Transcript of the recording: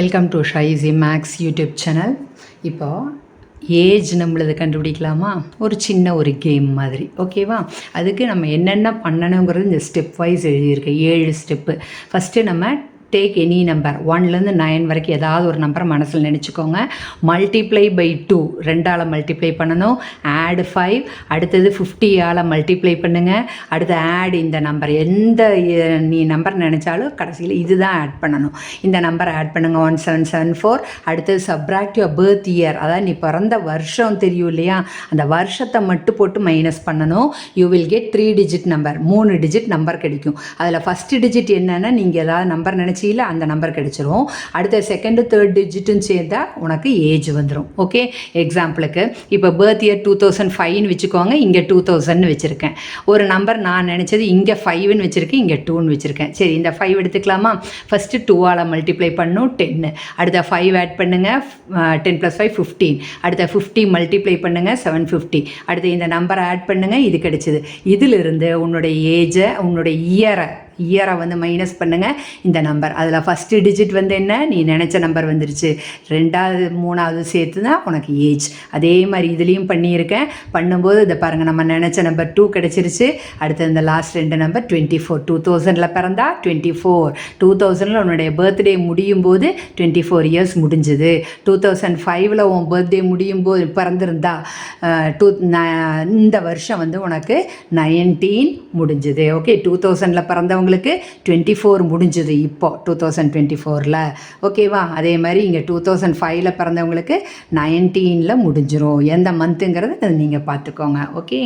Welcome to ஷைசி maths YouTube channel இப்போ age நம்மளது கண்டுபிடிக்கலாமா? ஒரு சின்ன ஒரு கேம் மாதிரி. ஓகேவா அதுக்கு நம்ம என்னென்ன பண்ணணுங்கிறது இந்த ஸ்டெப் வைஸ் எழுதியிருக்கேன் ஏழு ஸ்டெப்பு ஃபஸ்ட்டு நம்ம டேக் எனி நம்பர் ஒன்லேருந்து நைன் வரைக்கும் ஏதாவது ஒரு நம்பரை மனசில் நினச்சிக்கோங்க. மல்டிப்ளை பை டூ ரெண்டால் மல்டிப்ளை பண்ணணும். ஆட் ஃபைவ் அடுத்தது ஃபிஃப்டியால் மல்டிப்ளை பண்ணுங்கள் அடுத்து ஆட் இந்த நம்பர் எந்த நீ நம்பர் நினச்சாலும் கடைசியில் இதுதான் ஆட் பண்ணணும். இந்த நம்பரை ஆட் பண்ணுங்கள் ஒன் செவன் செவன் ஃபோர் அடுத்தது சப்ராக்ட் யுவர் பர்த் இயர் அதாவது நீ பிறந்த வருஷம் தெரியும் இல்லையா? அந்த வருஷத்தை மட்டும் போட்டு மைனஸ் பண்ணணும். You will get three digit number மூணு டிஜிட் நம்பர் கிடைக்கும். அதில் ஃபஸ்ட்டு டிஜிட் என்னென்னா நீங்கள் ஏதாவது நம்பர் நினச்சி நினச்சில அந்த நம்பர் கிடைச்சிரும். அடுத்த செகண்டு தேர்ட் டிஜிட்டும் சேர்ந்தா உனக்கு ஏஜ் வந்துடும் ஓகே எக்ஸாம்பிளுக்கு இப்போ பர்த் இயர் டூ தௌசண்ட் ஃபைவ்னு வச்சுக்கோங்க இங்கே டூ தௌசண்ட்னு வச்சுருக்கேன். ஒரு நம்பர் நான் நினச்சது இங்கே ஃபைவ்னு வச்சுருக்கேன் இங்கே டூன்னு வச்சுருக்கேன். சரி இந்த ஃபைவ் எடுத்துக்கலாமா? ஃபஸ்ட்டு டூவால் மல்டிப்ளை பண்ணும் டென்னு அடுத்த ஃபைவ் ஆட் பண்ணுங்கள் டென் ப்ளஸ் ஃபைவ் ஃபிஃப்டீன் அடுத்த ஃபிஃப்டி மல்டிப்ளை பண்ணுங்கள் செவன் ஃபிஃப்டி அடுத்து இந்த நம்பரை ஆட் பண்ணுங்கள் இது கிடைச்சிது. இதிலிருந்து உன்னுடைய ஏஜை உன்னுடைய இயரை இயரை வந்து மைனஸ் பண்ணுங்கள் இந்த நம்பர் அதில் ஃபஸ்ட்டு டிஜிட் வந்து என்ன? நீ நினச்ச நம்பர் வந்துருச்சு. ரெண்டாவது மூணாவது சேர்த்து தான் உனக்கு ஏஜ் அதே மாதிரி இதுலேயும் பண்ணியிருக்கேன். பண்ணும்போது இதை பாருங்கள் நம்ம நினச்ச நம்பர் டூ கிடச்சிருச்சு. அடுத்து இந்த லாஸ்ட் ரெண்டு நம்பர் டுவெண்ட்டி ஃபோர் டூ தௌசண்டில் பிறந்தா டுவெண்ட்டி ஃபோர் டூ தௌசண்டில் உன்னுடைய பர்த்டே முடியும் போது டுவெண்ட்டி ஃபோர் இயர்ஸ் முடிஞ்சுது டூ தௌசண்ட் ஃபைவ்ல உன் பர்த்டே முடியும் போது பிறந்திருந்தா டூ இந்த வருஷம் வந்து உனக்கு நைன்டீன் முடிஞ்சுது. ஓகே டூ தௌசண்டில் பிறந்தவங்களுக்கு டுவெண்ட்டி ஃபோர் முடிஞ்சுது இப்போ டூ தௌசண்ட் டுவெண்ட்டி ஃபோரில் ஓகேவா அதே மாதிரி இங்கே டூ தௌசண்ட் ஃபைவ்ல பிறந்தவங்களுக்கு நைன்டீனில் முடிஞ்சிடும் எந்த மந்த்துங்கிறத நீங்கள் பார்த்துக்கோங்க. ஓகே